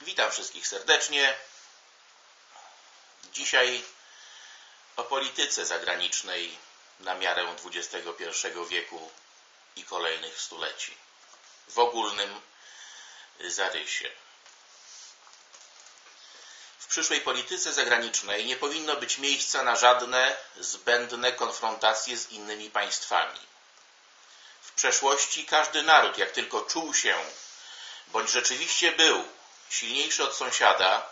Witam wszystkich serdecznie. Dzisiaj o polityce zagranicznej na miarę XXI wieku i kolejnych stuleci. W ogólnym zarysie. W przyszłej polityce zagranicznej nie powinno być miejsca na żadne zbędne konfrontacje z innymi państwami. W przeszłości każdy naród, jak tylko czuł się, bądź rzeczywiście był silniejszy od sąsiada,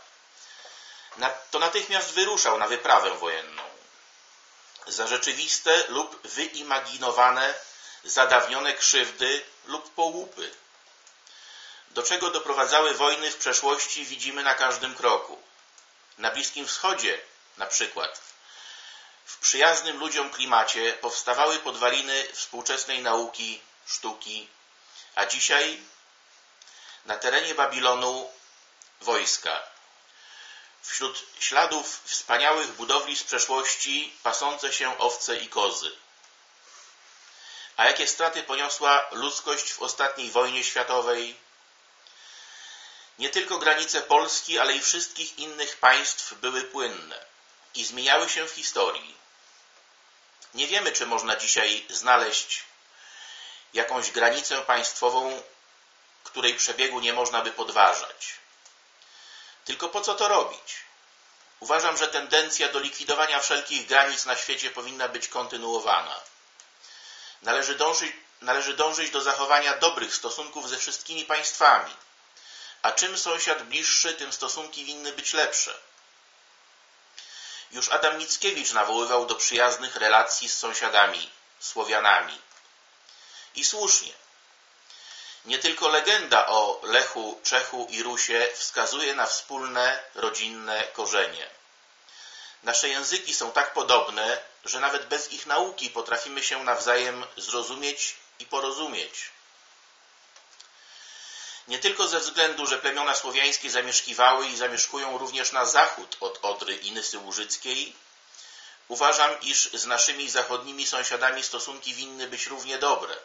to natychmiast wyruszał na wyprawę wojenną. Za rzeczywiste lub wyimaginowane, zadawnione krzywdy lub połupy. Do czego doprowadzały wojny w przeszłości widzimy na każdym kroku. Na Bliskim Wschodzie na przykład w przyjaznym ludziom klimacie powstawały podwaliny współczesnej nauki, sztuki, a dzisiaj na terenie Babilonu wojska. Wśród śladów wspaniałych budowli z przeszłości pasące się owce i kozy. A jakie straty poniosła ludzkość w ostatniej wojnie światowej? Nie tylko granice Polski, ale i wszystkich innych państw były płynne i zmieniały się w historii. Nie wiemy, czy można dzisiaj znaleźć jakąś granicę państwową, której przebiegu nie można by podważać. Tylko po co to robić? Uważam, że tendencja do likwidowania wszelkich granic na świecie powinna być kontynuowana. Należy dążyć, należy dążyć do zachowania dobrych stosunków ze wszystkimi państwami. A czym sąsiad bliższy, tym stosunki winny być lepsze. Już Adam Mickiewicz nawoływał do przyjaznych relacji z sąsiadami, Słowianami. I słusznie. Nie tylko legenda o Lechu, Czechu i Rusie wskazuje na wspólne, rodzinne korzenie. Nasze języki są tak podobne, że nawet bez ich nauki potrafimy się nawzajem zrozumieć i porozumieć. Nie tylko ze względu, że plemiona słowiańskie zamieszkiwały i zamieszkują również na zachód od Odry i Nysy Łużyckiej, uważam, iż z naszymi zachodnimi sąsiadami stosunki winny być równie dobre.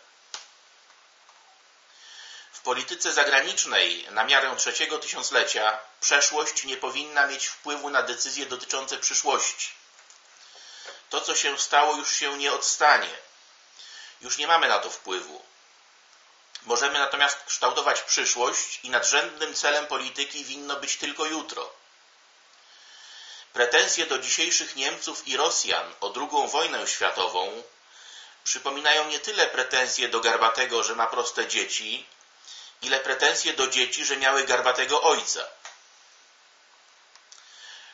W polityce zagranicznej na miarę trzeciego tysiąclecia przeszłość nie powinna mieć wpływu na decyzje dotyczące przyszłości. To, co się stało, już się nie odstanie. Już nie mamy na to wpływu. Możemy natomiast kształtować przyszłość i nadrzędnym celem polityki winno być tylko jutro. Pretensje do dzisiejszych Niemców i Rosjan o II wojnę światową przypominają nie tyle pretensje do Garbatego, że ma proste dzieci, ile pretensje do dzieci, że miały garbatego ojca.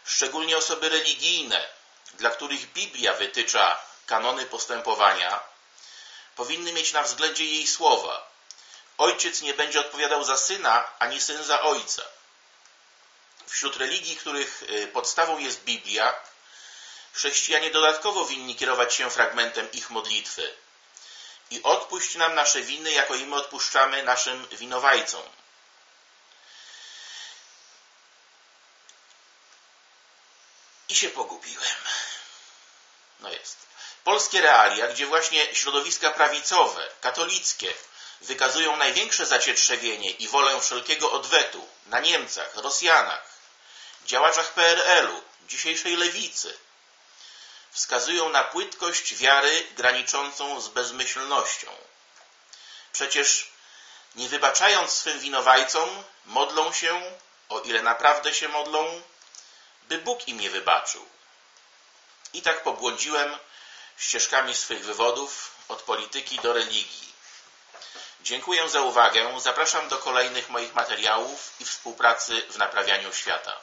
Szczególnie osoby religijne, dla których Biblia wytycza kanony postępowania, powinny mieć na względzie jej słowa. Ojciec nie będzie odpowiadał za syna, ani syn za ojca. Wśród religii, których y, podstawą jest Biblia, chrześcijanie dodatkowo winni kierować się fragmentem ich modlitwy – i odpuść nam nasze winy, jako i my odpuszczamy naszym winowajcom. I się pogubiłem. No jest. Polskie realia, gdzie właśnie środowiska prawicowe, katolickie wykazują największe zacietrzewienie i wolę wszelkiego odwetu na Niemcach, Rosjanach, działaczach PRL-u, dzisiejszej lewicy, wskazują na płytkość wiary graniczącą z bezmyślnością. Przecież nie wybaczając swym winowajcom, modlą się, o ile naprawdę się modlą, by Bóg im nie wybaczył. I tak pobłądziłem ścieżkami swych wywodów od polityki do religii. Dziękuję za uwagę. Zapraszam do kolejnych moich materiałów i współpracy w naprawianiu świata.